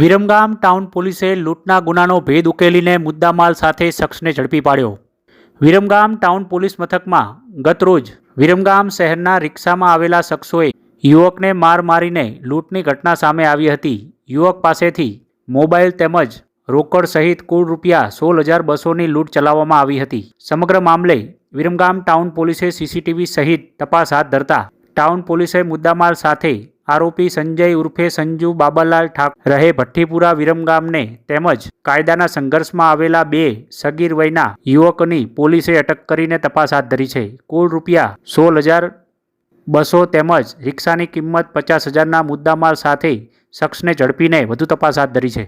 Viramgam town પોલીસે લૂંટના ગુનાનો ભેદ ઉકેલીને મુદ્દામાલ સાથે શખ્સને ઝડપી પાડ્યો. વિરમગામ ટાઉન પોલીસ મથકમાં ગતરોજ વિરમગામ શહેરના રિક્ષામાં આવેલા શખ્સોએ યુવકને માર મારીને લૂંટની ઘટના સામે આવી હતી. યુવક પાસેથી મોબાઈલ તેમજ રોકડ સહિત કુલ રૂપિયા સોળ હજાર બસોની લૂંટ ચલાવવામાં આવી હતી. સમગ્ર મામલે વિરમગામ ટાઉન પોલીસે સીસીટીવી સહિત તપાસ હાથ ધરતા ટાઉન પોલીસે મુદ્દામાલ સાથે આરોપી સંજય ઉર્ફે સંજુ બાબાલાલ ઠાકોર રહે ભઠ્ઠીપુરા વિરમગામને તેમજ કાયદાના સંઘર્ષમાં આવેલા બે સગીર વયના યુવકની પોલીસે અટક કરીને તપાસ હાથ ધરી છે. કુલ રૂપિયા સોળ હજાર બસો તેમજ રિક્ષાની કિંમત પચાસ હજારના મુદ્દામાલ સાથે શખ્સને ઝડપીને વધુ તપાસ હાથ ધરી છે.